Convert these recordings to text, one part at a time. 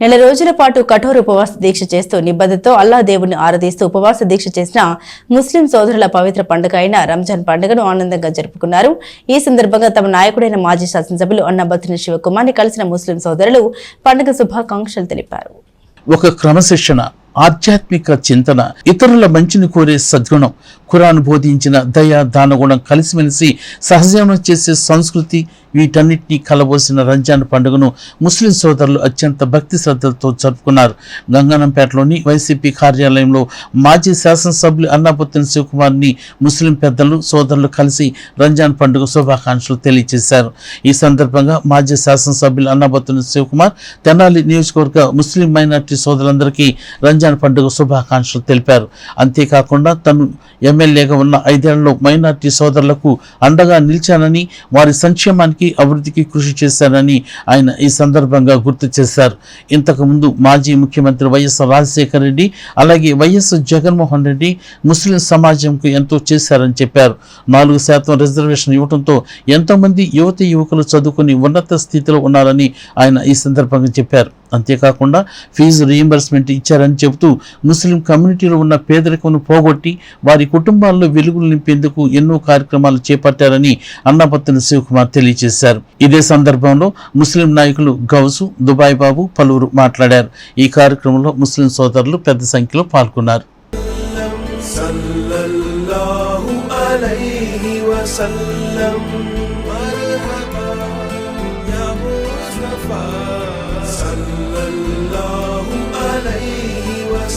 నెల రోజుల పాటు కఠోర ఉపవాస దీక్ష చేస్తూ నిబద్ధతో అల్లా దేవుని ఆరాధిస్తూ ఉపవాస దీక్ష చేసిన ముస్లిం సోదరుల పవిత్ర పండుగ అయిన రంజాన్ పండుగను ఆనందంగా జరుపుకున్నారు. ఈ సందర్భంగా తమ నాయకుడైన మాజీ శాసనసభ్యులు అన్నబత్తిన శివకుమార్ని కలిసిన ముస్లిం సోదరులు పండుగ శుభాకాంక్షలు తెలిపారు. ఒక క్రమశిక్షణ ఆధ్యాత్మిక చింతన ఇతరుల మంచిని కోరే సద్గుణం ఖురాన్ బోధించిన దయ దానగుణం కలిసిమెలిసి సహజీవనం చేసే సంస్కృతి వీటన్నిటినీ కలబోసిన రంజాన్ పండుగను ముస్లిం సోదరులు అత్యంత భక్తి శ్రద్ధలతో జరుపుకున్నారు. గంగనంపేటలోని వైసీపీ కార్యాలయంలో మాజీ శాసనసభ్యులు అన్నాపుత్తిన శివకుమార్ని ముస్లిం పెద్దలు సోదరులు కలిసి రంజాన్ పండుగ శుభాకాంక్షలు తెలియజేశారు. ఈ సందర్భంగా మాజీ శాసనసభ్యులు అన్నాబత్తున శివకుమార్ తెనాలి నియోజకవర్గ ముస్లిం మైనార్టీ సోదరులందరికీ రంజాన్ పండుగ శుభాకాంక్షలు తెలిపారు. అంతేకాకుండా తను ఎమ్మెల్యేగా ఉన్న ఐదేళ్ళలో మైనార్టీ సోదరులకు అండగా నిలిచానని వారి సంక్షేమానికి అభివృద్ధికి కృషి చేశారని ఆయన ఈ సందర్భంగా గుర్తు చేశారు. ఇంతకుముందు మాజీ ముఖ్యమంత్రి వైఎస్ రాజశేఖర రెడ్డి అలాగే వైఎస్ జగన్మోహన్ రెడ్డి ముస్లిం సమాజంకు ఎంతో చేశారని చెప్పారు. నాలుగు శాతం రిజర్వేషన్ ఇవ్వడంతో ఎంతోమంది యువతి యువకులు చదువుకుని ఉన్నత స్థితిలో ఉన్నారని ఆయన ఈ సందర్భంగా చెప్పారు. అంతేకాకుండా ఫీజు రీయింబర్స్మెంట్ ఇచ్చారని చెబుతూ ముస్లిం కమ్యూనిటీలో ఉన్న పేదరికను పోగొట్టి వారి కుటుంబాల్లో వెలుగులు నింపేందుకు ఎన్నో కార్యక్రమాలు చేపట్టారని అన్నపత్తిన శివకుమార్ తెలియజేశారు ఇదే సందర్భంలో ముస్లిం నాయకులు గౌసు దుబాయ్ బాబు పలువురు మాట్లాడారు ఈ కార్యక్రమంలో ముస్లిం సోదరులు పెద్ద సంఖ్యలో పాల్గొన్నారు صلى الله عليه وسلم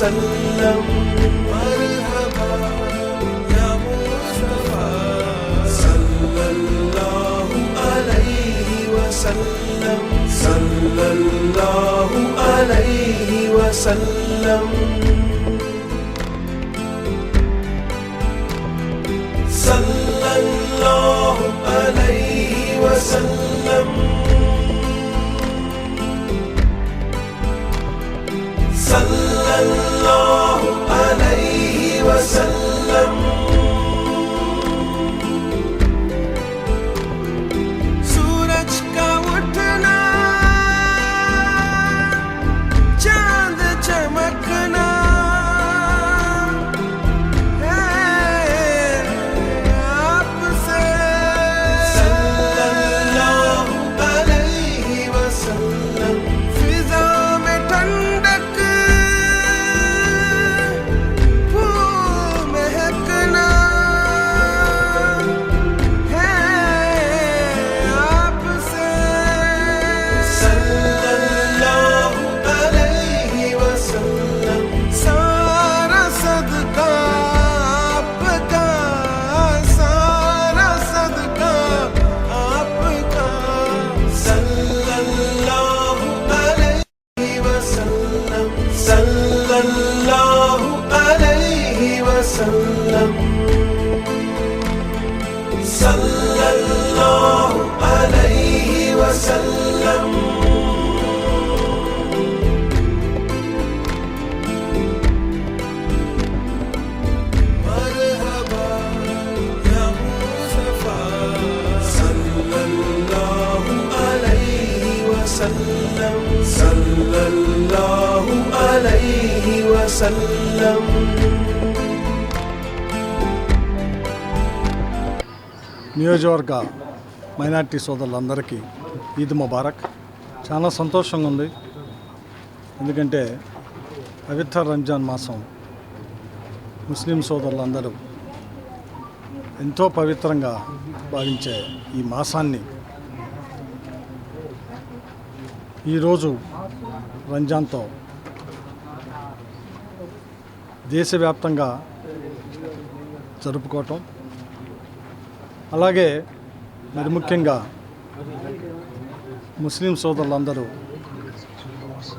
وسلم مرحبا يا مصطفى. صلى الله عليه وسلم. صلى الله عليه وسلم. صلى الله عليه وسلم صلى الله عليه وسلم నియోజకవర్గ మైనార్టీ సోదరులందరికీ ఈద్ ముబారక్. చాలా సంతోషంగా ఉంది ఎందుకంటే పవిత్ర రంజాన్ మాసం ముస్లిం సోదరులందరూ ఎంతో పవిత్రంగా భావించే ఈ మాసాన్ని ఈరోజు రంజాన్తో దేశవ్యాప్తంగా జరుపుకోవటం. అలాగే మరి ముఖ్యంగా ముస్లిం సోదరులందరూ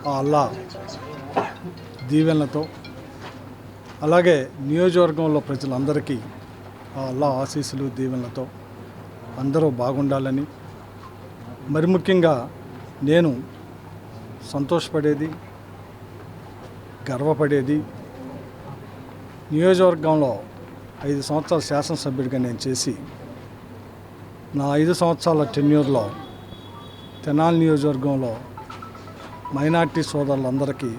ఆ అల్లా దీవెనలతో అలాగే నియోజకవర్గంలో ప్రజలందరికీ ఆ అల్లా ఆశీస్సులు దీవెనలతో అందరూ బాగుండాలని. మరి ముఖ్యంగా నేను సంతోషపడేది గర్వపడేది నియోజకవర్గంలో ఐదు సంవత్సరాల శాసనసభ్యుడిగా నేను చేసి నా ఐదు సంవత్సరాల టెన్యూర్లో తెనాలి నియోజకవర్గంలో మైనార్టీ సోదరులందరికీ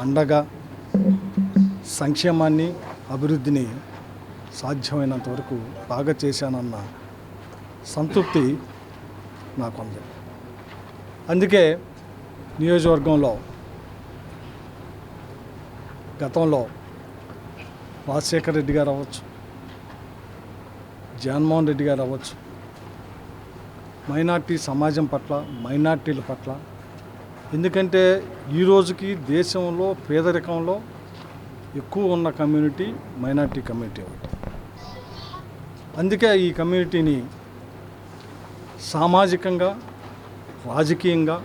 అండగా సంక్షేమాన్ని అభివృద్ధిని సాధ్యమైనంత వరకు బాగా చేశానన్న సంతృప్తి నాకుంది. అందుకే నియోజకవర్గంలో గతంలో రాజశేఖర్ రెడ్డి గారు అవ్వచ్చు జగన్మోహన్ రెడ్డి గారు అవ్వచ్చు మైనార్టీ సమాజం పట్ల మైనార్టీల పట్ల. ఎందుకంటే ఈ రోజుకి దేశంలో పేదరికంలో ఎక్కువ ఉన్న కమ్యూనిటీ మైనార్టీ కమ్యూనిటీ ఒకటి. అందుకే ఈ కమ్యూనిటీని సామాజికంగా రాజకీయంగా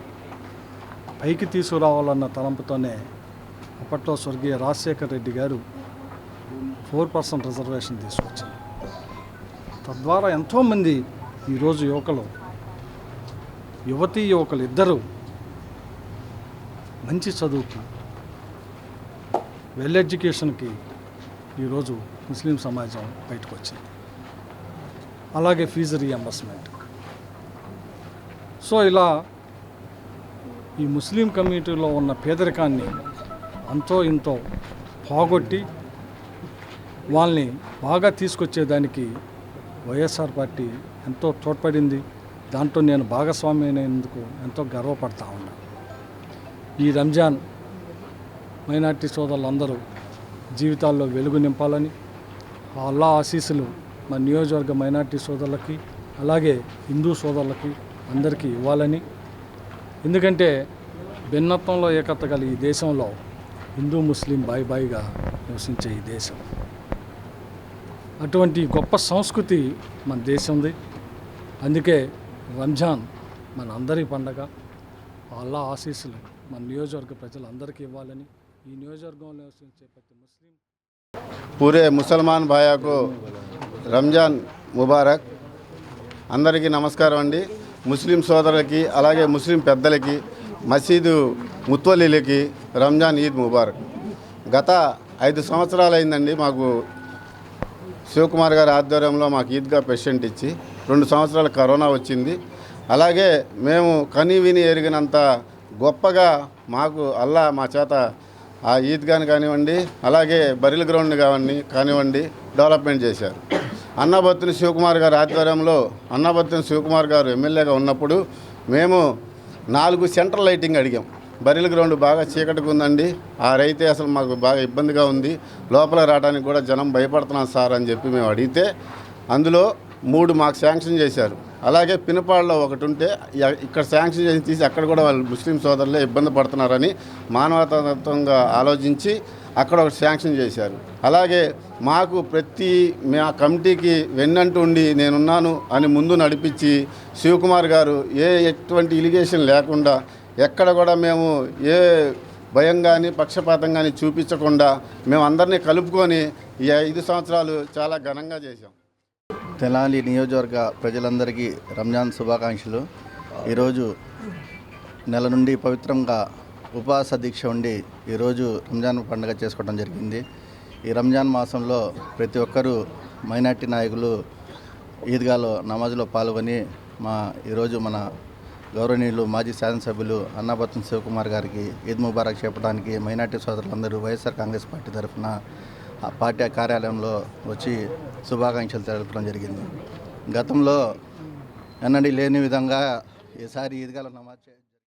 పైకి తీసుకురావాలన్న తలంపుతోనే అప్పట్లో స్వర్గీయ రాజశేఖర్ రెడ్డి గారు ఫోర్ పర్సెంట్ రిజర్వేషన్ తీసుకొచ్చారు. తద్వారా ఎంతోమంది ఈరోజు యువకులు యువతీ యువకులు ఇద్దరు మంచి చదువుకి వెల్ ఎడ్యుకేషన్కి ఈరోజు ముస్లిం సమాజం బయటకు వచ్చింది అలాగే ఫీజు రీఎంబర్స్మెంట్ సో ఇలా ఈ ముస్లిం కమ్యూనిటీలో ఉన్న పేదరికాన్ని అంతో ఇంతో పోగొట్టి వాళ్ళని బాగా తీసుకొచ్చేదానికి వైఎస్ఆర్ పార్టీ ఎంతో తోడ్పడింది. దాంట్లో నేను భాగస్వామి అయినందుకు ఎంతో గర్వపడతా ఉన్నాను ఈ రంజాన్ మైనార్టీ సోదరులందరూ జీవితాల్లో వెలుగు నింపాలని అల్లా ఆశీస్సులు మా నియోజకవర్గ మైనార్టీ సోదరులకి అలాగే హిందూ సోదరులకి అందరికీ ఇవ్వాలని. ఎందుకంటే భిన్నత్వంలో ఏకత్వ గల ఈ దేశంలో హిందూ ముస్లిం బాయి బాయిగా నివసించే ఈ దేశం. అటువంటి గొప్ప సంస్కృతి మన దేశంది. అందుకే రంజాన్ మన అందరి పండగ. అల్లా ఆశీస్సులు మన నియోజకవర్గ ప్రజలందరికీ ఇవ్వాలని ఈ నియోజకవర్గంలో నివసించే ప్రతి ముస్లిం పూరే ముసల్మాన్ భాయాకు రంజాన్ ముబారక్. అందరికీ నమస్కారం అండి. ముస్లిం సోదరులకి అలాగే ముస్లిం పెద్దలకి మసీదు ముత్వలీలకి రంజాన్ ఈద్ ముబారక్. గత ఐదు సంవత్సరాలు అయిందండి మాకు శివకుమార్ గారి ఆధ్వర్యంలో మాకు ఈద్గా పెషెంట్ ఇచ్చి రెండు సంవత్సరాల కరోనా వచ్చింది. అలాగే మేము కని విని ఎరిగినంత గొప్పగా మాకు అల్లా మా చేత ఆ ఈద్గాని కానివ్వండి అలాగే బరిల్ గ్రౌండ్ కావండి కానివ్వండి డెవలప్మెంట్ చేశారు. అన్నబత్తుని శివకుమార్ గారు ఆధ్వర్యంలో అన్నబత్తుని శివకుమార్ గారు ఎమ్మెల్యేగా ఉన్నప్పుడు మేము నాలుగు సెంట్రల్ లైటింగ్ అడిగాం. బరిల్ గ్రౌండ్ బాగా చీకటిగా ఉందండి ఆ రైతే అసలు మాకు బాగా ఇబ్బందిగా ఉంది లోపల రావడానికి కూడా జనం భయపడుతున్నాం సార్ అని చెప్పి మేము అడిగితే అందులో మూడు మాకు శాంక్షన్ చేశారు. అలాగే పినపాడులో ఒకటి ఉంటే ఇక్కడ శాంక్షన్ చేసి తీసి అక్కడ కూడా వాళ్ళు ముస్లిం సోదరులే ఇబ్బంది పడుతున్నారని మానవతాత్వంగా ఆలోచించి అక్కడ ఒకటి శాంక్షన్ చేశారు. అలాగే మాకు ప్రతి మా కమిటీకి వెన్నంటూ ఉండి నేనున్నాను అని ముందు నడిపించి శివకుమార్ గారు ఏ ఎటువంటి ఇలిగేషన్ లేకుండా ఎక్కడ కూడా మేము ఏ భయం కానీ పక్షపాతం కానీ చూపించకుండా మేము అందరినీ కలుపుకొని ఈ ఐదు సంవత్సరాలు చాలా ఘనంగా చేశాం. తెనాలి నియోజకవర్గ ప్రజలందరికీ రంజాన్ శుభాకాంక్షలు. ఈరోజు నెల నుండి పవిత్రంగా ఉపవాస దీక్ష ఉండి ఈరోజు రంజాన్ పండుగ చేసుకోవడం జరిగింది. ఈ రంజాన్ మాసంలో ప్రతి ఒక్కరూ మైనార్టీ నాయకులు ఈద్గాలో నమాజ్లో పాల్గొని మా ఈరోజు మన గౌరవనీయులు మాజీ శాసనసభ్యులు అన్నాపత్న శివకుమార్ గారికి ఈద్ ముబారక్ చెప్పడానికి మైనార్టీ సోదరులందరూ వైఎస్ఆర్ కాంగ్రెస్ పార్టీ తరఫున పార్టీ కార్యాలయంలో వచ్చి శుభాకాంక్షలు తెలపడం జరిగింది. గతంలో ఎన్నడీ లేని విధంగా ఈసారి ఈద్గాలో నమాజ్